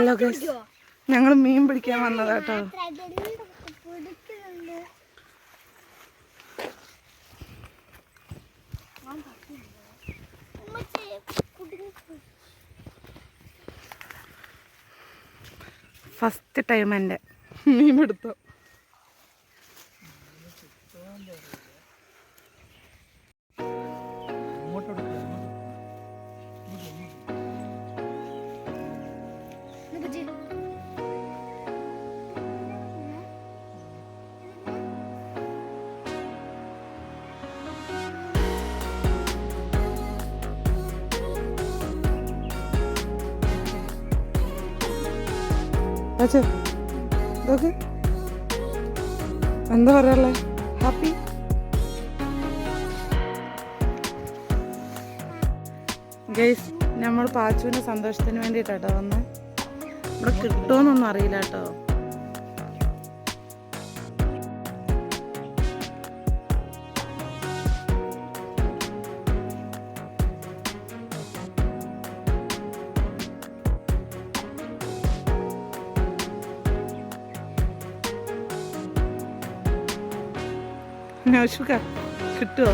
Hello guys ഞങ്ങൾ മീൻ പിടിക്കാൻ വന്നതാട്ടോ. First time എന്റെ മീൻ പിടുത്തം. അച്ഛൻ ഇതൊക്കെ? എന്താ പറയാല്ലേ ഹാപ്പി? ഗൈസ് നമ്മൾ പാച്ചുവിന്റെ സന്തോഷത്തിന് വേണ്ടിയിട്ടാട്ടോ വന്ന്. ഇവിടെ കിട്ടുമെന്നൊന്നും അറിയില്ല കേട്ടോ നൗഷുക കിട്ടുമോ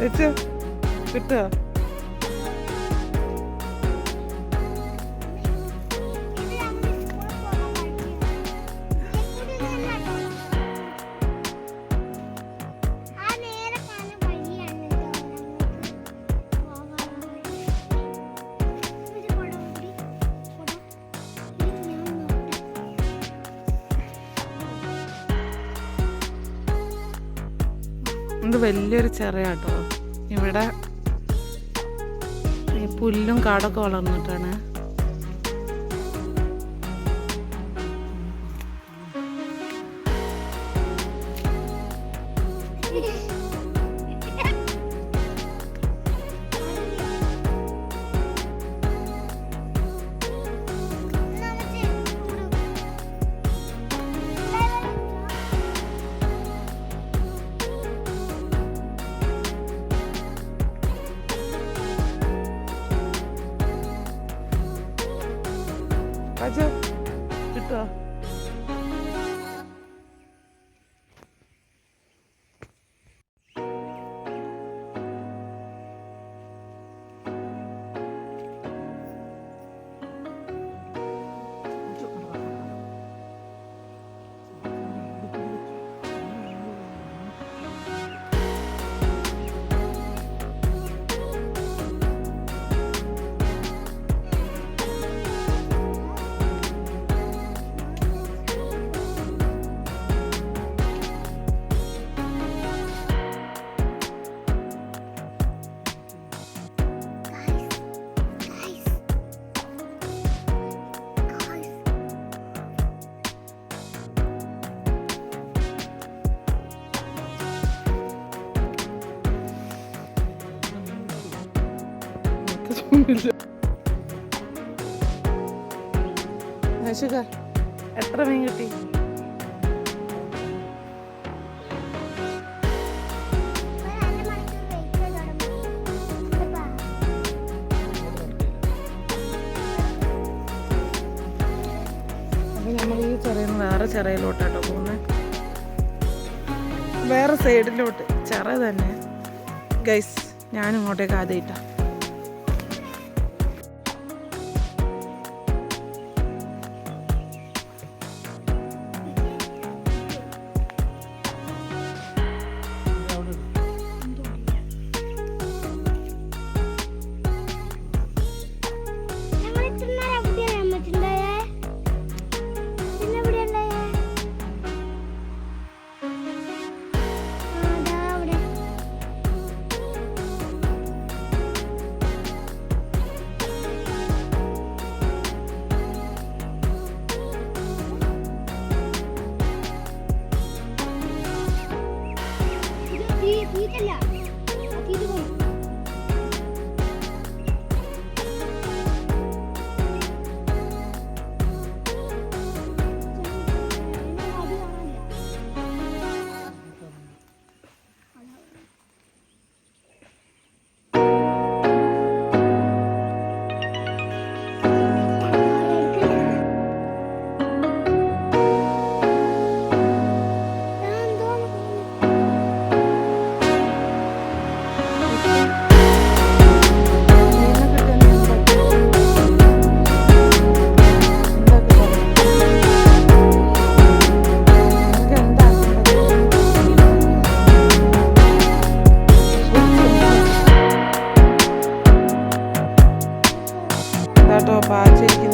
വെച്ചോ. കിട്ടുമോ വലിയൊരു ചെറിയാട്ടോ. ഇവിടെ ഈ പുല്ലും കാടൊക്കെ വളർന്നിട്ടാണ്. നശുക എത്ര മീൻ കിട്ടി? നമ്മൾ ഈ ചെറിയ വേറെ ചെറയിലോട്ടാട്ടോ പോകുന്നത് വേറെ സൈഡിലോട്ട് ചെറ തന്നെ. ഗൈസ് ഞാൻ ഇങ്ങോട്ടേക്ക് Paul Pod. Take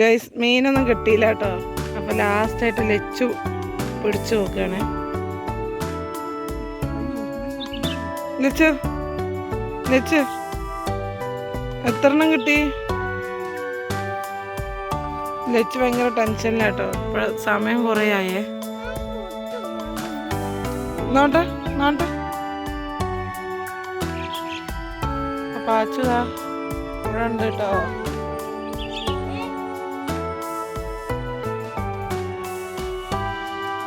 ഗൈസ് മീനൊന്നും കിട്ടിയില്ല കേട്ടോ. അപ്പൊ ലാസ്റ്റായിട്ട് ലച്ചു പിടിച്ചു നോക്കുകയാണ് ലച്ചു ലച്ചു എത്ര എണ്ണം കിട്ടി? ലച്ച് ഭയങ്കര ടെൻഷനിലാട്ടോ ഇപ്പൊ സമയം കുറേ ആയേ. നോട്ടെ നോട്ടെ അപ്പൊ അച്ചുതാ ഇവിടെ ഉണ്ട് കേട്ടോ.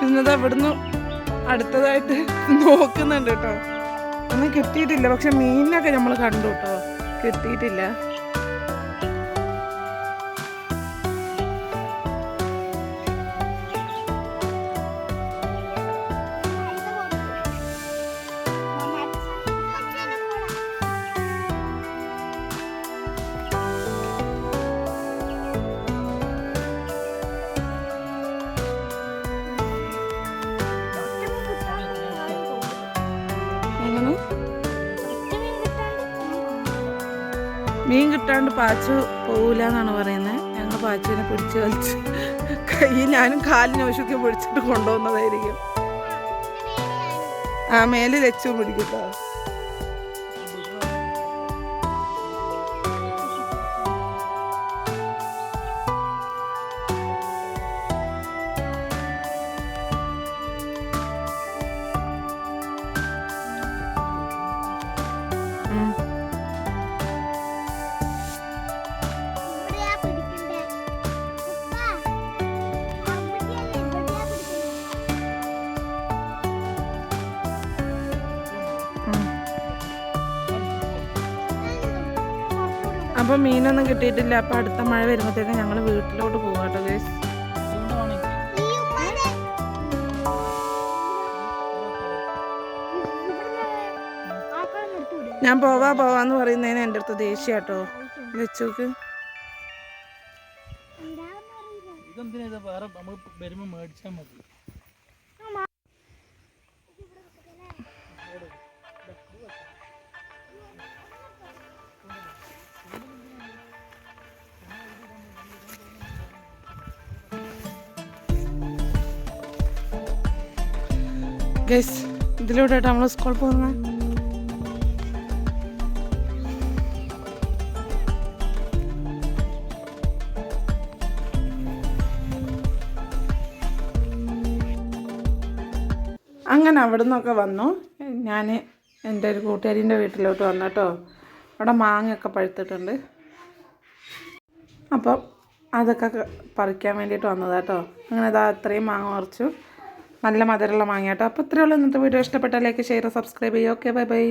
പിന്നത് അവിടുന്ന് അടുത്തതായിട്ട് നോക്കുന്നുണ്ട് കേട്ടോ. ഒന്നും കിട്ടിയിട്ടില്ല. പക്ഷെ മീനിനൊക്കെ നമ്മൾ കണ്ടു കേട്ടോ. കിട്ടിയിട്ടില്ല. മീൻ കിട്ടാണ്ട് പാച്ചു പോവില്ല എന്നാണ് പറയുന്നത് ഞങ്ങൾ പാച്ചുവിനെ പിടിച്ച് വലിച്ച് കൈ ഞാനും കാലിന് വശമൊക്കെ പിടിച്ചിട്ട് കൊണ്ടുപോകുന്നതായിരിക്കും ആ മേലിൽ വെച്ചു പിടിക്കട്ടോ അപ്പൊ മീനൊന്നും കിട്ടിയിട്ടില്ല. അപ്പൊ അടുത്ത മഴ വരുമ്പോഴത്തേക്കും ഞങ്ങൾ വീട്ടിലോട്ട് പോകാം കേട്ടോ ഗൈസ് ഞാൻ പോവാ പോവാന്ന് പറയുന്നതിന് എന്റെ അടുത്ത് ദേഷ്യ കേട്ടോ. വെച്ചോക്ക് ഇതെന്തിനാ വേറെ നമ്മൾ വരുമ്പോൾ മേടിച്ചാൽ മതി. ഗൈസ് ഇതിലൂടെ നമ്മൾ സ്കൂളിൽ പോകുന്നത് അങ്ങനെ അവിടെ നിന്നൊക്കെ വന്നു. ഞാൻ എന്റെ ഒരു കൂട്ടുകാരിന്റെ വീട്ടിലോട്ട് വന്നു കേട്ടോ. അവിടെ മാങ്ങയൊക്കെ പഴുത്തിട്ടുണ്ട്. അപ്പം അതൊക്കെ പറിക്കാൻ വേണ്ടിയിട്ട് വന്നതാട്ടോ അങ്ങനെ അതാ അത്രയും മാങ്ങ പറിച്ചു. നല്ല മധുരമുള്ള മാങ്ങ കേട്ടോ അപ്പോൾ ഇത്രയുള്ള ഇന്നത്തെ വീഡിയോ ഇഷ്ടപ്പെട്ടാൽ ലൈക്ക് ഷെയർ സബ്സ്ക്രൈബ് ചെയ്യുക. Okay bye bye